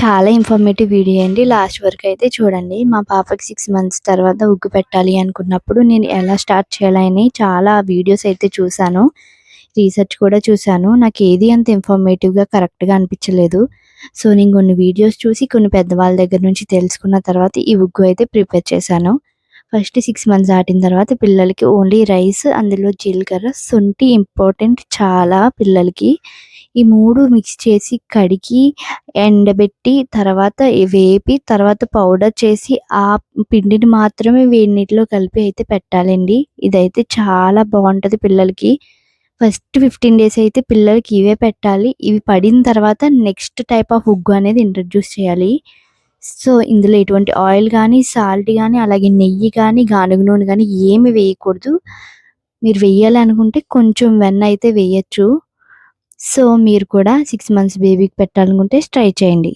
చాలా informative video అండి. Last వరకు అయితే చూడండి. మా పాపకి సిక్స్ మంత్స్ తర్వాత ఉగ్గు పెట్టాలి అనుకున్నప్పుడు నేను ఎలా స్టార్ట్ చేయాలని చాలా వీడియోస్ అయితే చూశాను. రీసెర్చ్ కూడా చూశాను. నాకు ఏది అంత ఇన్ఫర్మేటివ్గా కరెక్ట్గా అనిపించలేదు. సో నేను కొన్ని వీడియోస్ చూసి కొన్ని పెద్దవాళ్ళ దగ్గర నుంచి తెలుసుకున్న తర్వాత ఈ ఉగ్గు అయితే ప్రిపేర్ చేశాను. ఫస్ట్ సిక్స్ మంత్స్ దాటిన తర్వాత పిల్లలకి ఓన్లీ రైస్ అందులో జీలకర్ర శొంఠి ఇంపార్టెంట్ చాలా పిల్లలకి ఈ మూడు మిక్స్ చేసి కడిగి ఎండబెట్టి తర్వాత వేపి తర్వాత పౌడర్ చేసి ఆ పిండిని మాత్రమే వేడి నీటిలో కలిపి అయితే పెట్టాలండి. ఇదైతే చాలా బాగుంటుంది పిల్లలకి. ఫస్ట్ ఫిఫ్టీన్ డేస్ అయితే పిల్లలకి ఇవే పెట్టాలి. ఇవి పడిన తర్వాత నెక్స్ట్ టైప్ ఆఫ్ ఉగ్గు అనేది ఇంట్రడ్యూస్ చేయాలి. సో ఇందులో ఎటువంటి ఆయిల్ కానీ సాల్ట్ కానీ అలాగే నెయ్యి కానీ గానుగ నూనె కానీ ఏమి వేయకూడదు. మీరు వెయ్యాలనుకుంటే కొంచెం వెన్న అయితే వేయచ్చు. సో మీరు కూడా సిక్స్ మంత్స్ బేబీకి పెట్టాలనుకుంటే ట్రై చేయండి.